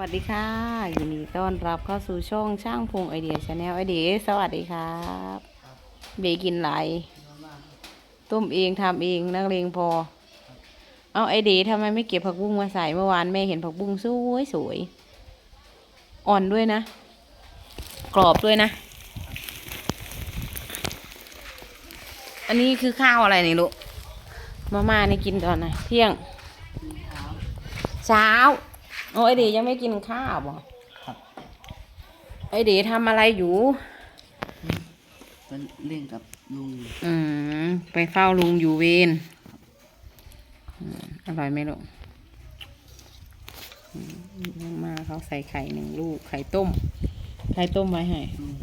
วัสดีค่ะ ยินดีต้อนรับเข้าสู่ช่องช่างพงไอเดียชาแนลไอเดียสวัสดีครับเบกินไหลายต้มเองทำเองนักเลงพอ เอาไอเดียทำไมไม่เก็บผักบุ้งมาใส่เมื่อวานแม่เห็นผักบุ้งสวยสวยอ่อนด้วยนะ กรอบด้วยนะ อันนี้คือข้าวอะไรนี่ลูกมาม่านี่กินตอนไหนเที่ยง เช้า โอ้ไอเดียยังไม่กินข้าวบ่ครับ ไอเดียทำอะไรอยู่ก็เล่นกับลุง อืม ไปเฝ้าลุงอยู่เวรอืมอร่อยไหมลูกอืมมาเขาใส่ไข่หนึ่งลูก ไข่ต้ม ไข่ต้มไว้ให้ ลุง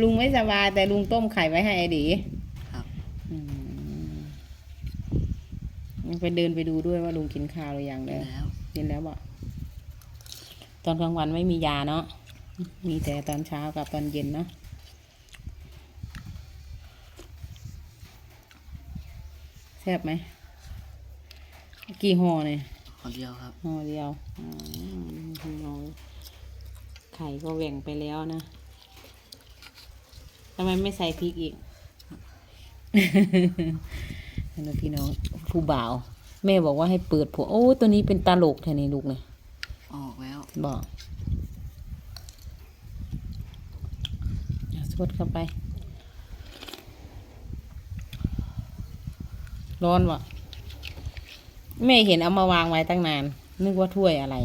ลุงไม่สบายแต่ลุงต้มไข่ไว้ให้ไอเดีย ครับ อืม ยังไปเดินไปดูด้วยว่าลุงกินข้าวหรือยังเด้อแล้วกินแล้วบ่ตอนกลางวันไม่มียาเนาะมีแต่ตอนเช้ากับตอนเย็นเนาะแซ่บไหมกี่ห่อเนี่ยขอเดียวครับห่อเดียวอ๋อพี่น้องไข่ก็แหว่งไปแล้วนะทำไมไม่ใส่พริกอีกแล้วพี่น้อง ผู้บ่าว แม่บอกว่าให้เปิดผัวโอ้ตัวนี้เป็นตลกแทนี่ลูกเนี่ยออกแล้วบอกเอาสดเข้าไป ร้อนวะไม่เห็นเอามาวางไว้ตั้งนาน นึกว่าถ้วยอะไร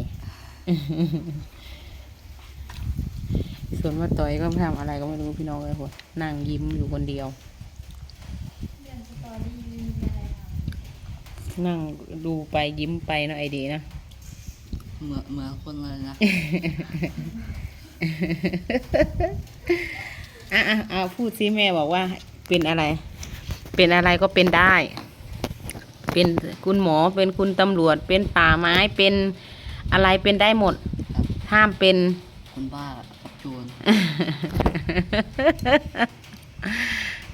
ส่วนว่าต่อยก็ทำอะไรก็ไม่รู้พี่น้องเลยคนนั่งยิ้มอยู่คนเดียว นั่งดูไปยิ้มไปเนาะไอเดียนะ เหมือนเหมือนคนเลยนะ อะอะเอาพูดซิแม่บอกว่าเป็นอะไร เป็นอะไรก็เป็นได้ เป็นคุณหมอเป็นคุณตำรวจ เป็นป่าไม้เป็นอะไรเป็นได้หมด ห้ามเป็นคนบ้ากับโจร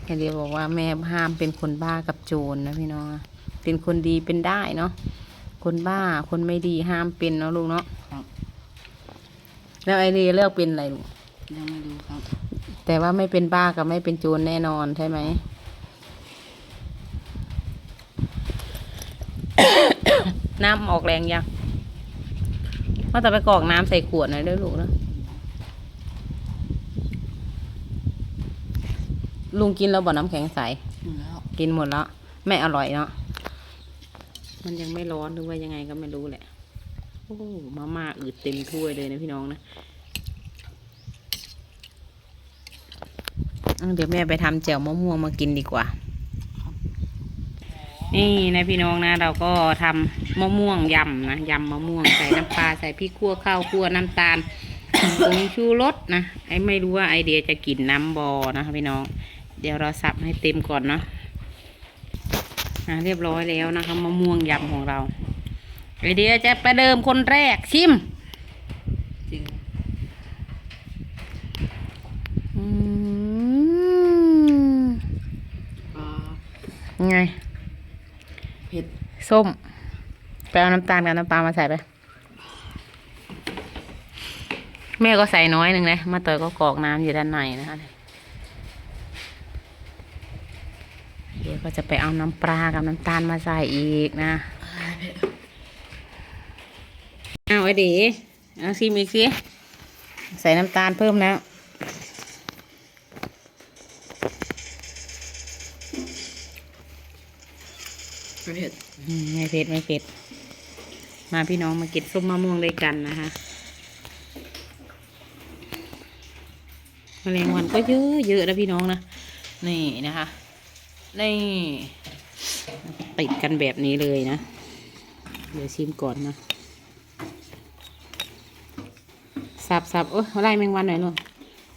แค่เดียวบอกว่าแม่ห้ามเป็นคนบ้ากับโจรนะพี่น้องนะ เป็นคนดีเป็นได้เนาะคนบ้าคนไม่ดีห้ามเป็นเนาะลูกเนาะครับ แล้วไอเดียเลือกเป็นอะไรลูกยังไม่รู้ครับ แต่ว่าไม่เป็นบ้ากับไม่เป็นโจรแน่นอนใช่ไหม น้ำออกแรงยังว่าจะไปกรอกน้ำใส่ขวดหน่อยเด้วยลูกนะลุงกินแล้วบ่น้ำแข็งใสอยู่แล้วกินหมดแล้ว ไม่อร่อยเนาะ มันยังไม่ร้อนหรือว่ายังไงก็ไม่รู้แหละโอ้มาม่าอืดเต็มถ้วยเลยนะพี่น้องนะเดี๋ยวแม่ไปทำแจ่วมะม่วงมากินดีกว่า นี่นะพี่น้องนะ เราก็ทำมะม่วงยำนะยำมะม่วงใส่น้ำปลาใส่พริกขั่วข้าวขั่วน้ำตาลผงชูรสนะไอ้ไม่รู้ว่าไอเดียจะกินน้ำบอนะคะพี่น้อง เดี๋ยวเราสับให้เต็มก่อนเนาะ อะเรียบร้อยแล้วนะคะมะม่วงยำของเราไอเดียจะประเดิมคนแรกชิมจริงอืมปลาไงเผ็ดส้มไปเอาน้ำตาลกับน้ำปลามาใส่ไป แม่ก็ใส่น้อยหนึ่งเลยมาเตยก็กรอกน้ำอยู่ด้านในนะคะ เดี๋ยวก็จะไปเอาน้ำปลากับน้ำตาลมาใส่อีกนะเอาไอ้ดีเอาซิมอีกสิใส่น้ำตาลเพิ่มแล้วเผ็ดอืมไม่เผ็ดไม่เผ็ด มาพี่น้องมากินส้มมะม่วงด้วยกันนะคะแมลงวันก็เยอะเยอะนะพี่น้องนะ นี่นะคะ นี่ ติดกันแบบนี้เลยนะ เดี๋ยวชิมก่อนนะสับสับโอ้ยไล่แมงวันหน่อยลูก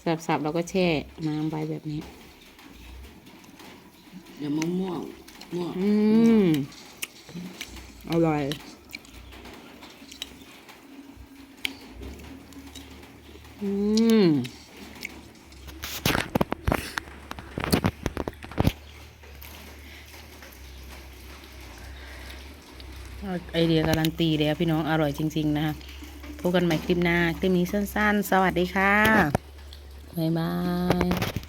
สับสับเราก็แช่น้ำไว้แบบนี้ เดี๋ยวมะม่วงม่วงอืมอร่อยอืม ไอเดียการันตีแล้วพี่น้องอร่อยจริง ๆ นะคะพบกันใหม่คลิปหน้า คลิปนี้สั้น ๆ สวัสดีค่ะ บ๊ายบาย